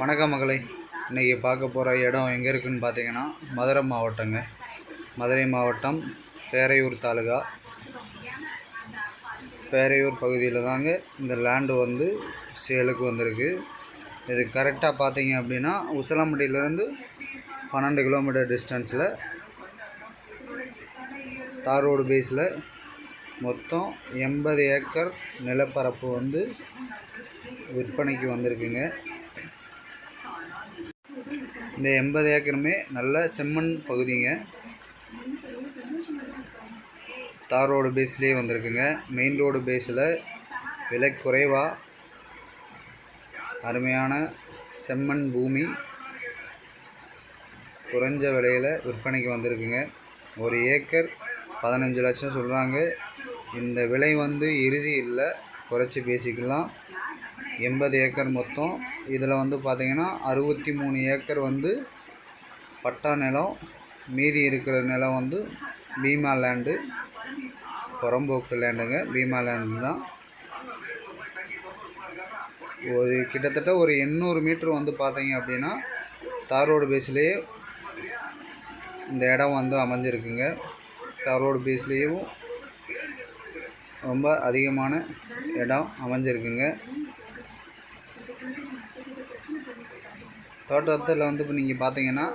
வணக்கம் மகளை. இன்றைக்கி பார்க்க போகிற இடம் எங்கே இருக்குதுன்னு பார்த்தீங்கன்னா மதுரை மாவட்டங்க. மதுரை மாவட்டம் பேரையூர் தாலுகா. பேரையூர் பகுதியில் தாங்க இந்த லேண்டு வந்து சேலுக்கு வந்திருக்கு. இது கரெக்டாக பார்த்தீங்க அப்படின்னா உசலம்பட்டியிலேருந்து பன்னெண்டு கிலோமீட்டர் டிஸ்டன்ஸில் தார் ரோடு பேஸில் மொத்தம் எண்பது ஏக்கர் நிலப்பரப்பு வந்து விற்பனைக்கு வந்திருக்குங்க. இந்த எண்பது ஏக்கருமே நல்ல செம்மண் பகுதிங்க. தார் ரோடு பேஸ்லேயே வந்திருக்குங்க. மெயின் ரோடு பேஸில் விலை குறைவாக அருமையான செம்மண் பூமி குறைஞ்ச விலையில் விற்பனைக்கு வந்திருக்குங்க. ஒரு ஏக்கர் பதினஞ்சு லட்சம் சொல்கிறாங்க இந்த விலை வந்து இறுதி இல்லை குறைச்சி பேசிக்கலாம். எண்பது ஏக்கர் மொத்தம். இதில் வந்து பார்த்திங்கன்னா அறுபத்தி மூணு ஏக்கர் வந்து பட்டா நிலம் மீதி இருக்கிற நிலம் வந்து பீமா லேண்டு புறம்போக்கு லேண்டுங்க. பீமா லேண்டு தான். ஒரு கிட்டத்தட்ட ஒரு எண்ணூறு மீட்ரு வந்து பார்த்தீங்க அப்படின்னா தார் ரோடு பேஸ்லேயே இந்த இடம் வந்து அமைஞ்சிருக்குங்க. தார் ரோடு பேஸ்லேயும் ரொம்ப அதிகமான இடம் அமைஞ்சிருக்குங்க. தோட்டத்தில் வந்து இப்போ நீங்கள் பார்த்தீங்கன்னா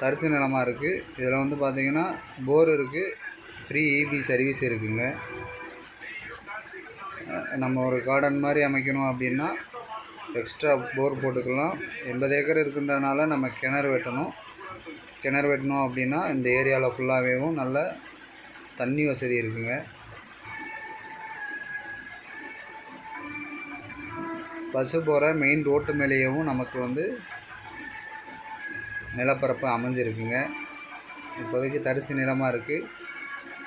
தரிசு நிலமாக இருக்குது இதில் வந்து பார்த்தீங்கன்னா போர் இருக்குது ஃப்ரீ இபி சர்வீஸ் இருக்குங்க. நம்ம ஒரு கார்டன் மாதிரி அமைக்கணும் அப்படின்னா எக்ஸ்ட்ரா போர் போட்டுக்கலாம். எண்பது ஏக்கர் இருக்குன்றனால நம்ம கிணறு வெட்டணும். கிணறு வெட்டணும் அப்படின்னா இந்த ஏரியாவில் ஃபுல்லாகவேவும் நல்ல தண்ணி வசதி இருக்குங்க. பஸ்ஸு போகிற மெயின் ரோட்டு மேலேயும் நமக்கு வந்து நிலப்பரப்பு அமைஞ்சிருக்குங்க. இப்போதைக்கு தரிசு நிலமாக இருக்குது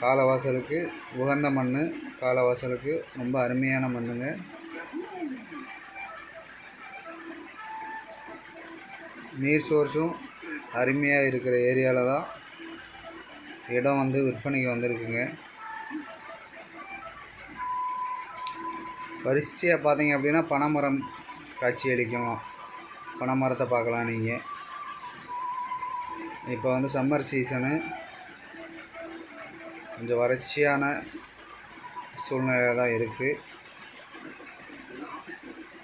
காலவாசலுக்கு உகந்த மண் காலவாசலுக்கு ரொம்ப அருமையான மண்ணுங்க. நீர் சோர்ஸும் அருமையாக இருக்கிற ஏரியாவில் தான் இடம் வந்து விற்பனைக்கு வந்திருக்குங்க. வரிசையாக பார்த்தீங்க அப்படின்னா பனைமரம் காட்சி அளிக்கும் பனைமரத்தை பார்க்கலாம் நீங்கள் இப்போ வந்து சம்மர் சீசனு கொஞ்சம் வறட்சியான சூழ்நிலை தான் இருக்குது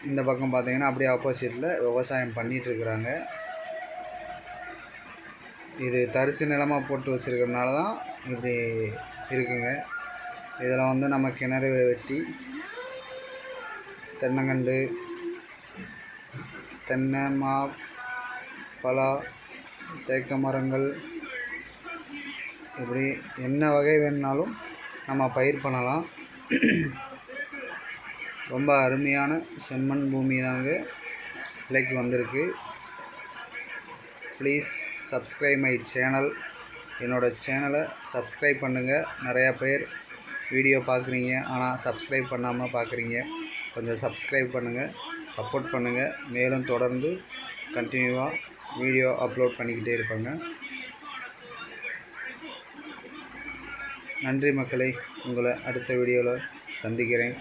இந்த பக்கம் பார்த்தீங்கன்னா அப்படியே ஆப்போசிட்டில் விவசாயம் பண்ணிகிட்ருக்குறாங்க இது தரிசு நிலமாக போட்டு வச்சுருக்கிறதுனால தான் இப்படி இருக்குங்க. இதில் வந்து நம்ம கிணறு வெட்டி தென்னங்கண்டு தென்னை மா பலா தேக்க மரங்கள் இப்படி என்ன வகை வேணுனாலும் நம்ம பயிர் பண்ணலாம். ரொம்ப அருமையான செம்மண் பூமி தாங்க விலைக்கு வந்திருக்கு. ப்ளீஸ் சப்ஸ்கிரைப் மை சேனல் என்னோடய சேனலை சப்ஸ்கிரைப் பண்ணுங்கள் நிறையா பேர் வீடியோ பார்க்குறீங்க. ஆனால் சப்ஸ்கிரைப் பண்ணாமல் பார்க்குறீங்க. கொஞ்சம் சப்ஸ்கிரைப் பண்ணுங்கள் சப்போர்ட் பண்ணுங்கள் மேலும் தொடர்ந்து கண்டினியூவாக வீடியோ அப்லோட் பண்ணிக்கிட்டே இருப்பாங்க. நன்றி மக்களை. உங்களை அடுத்த வீடியோவில் சந்திக்கிறேன்.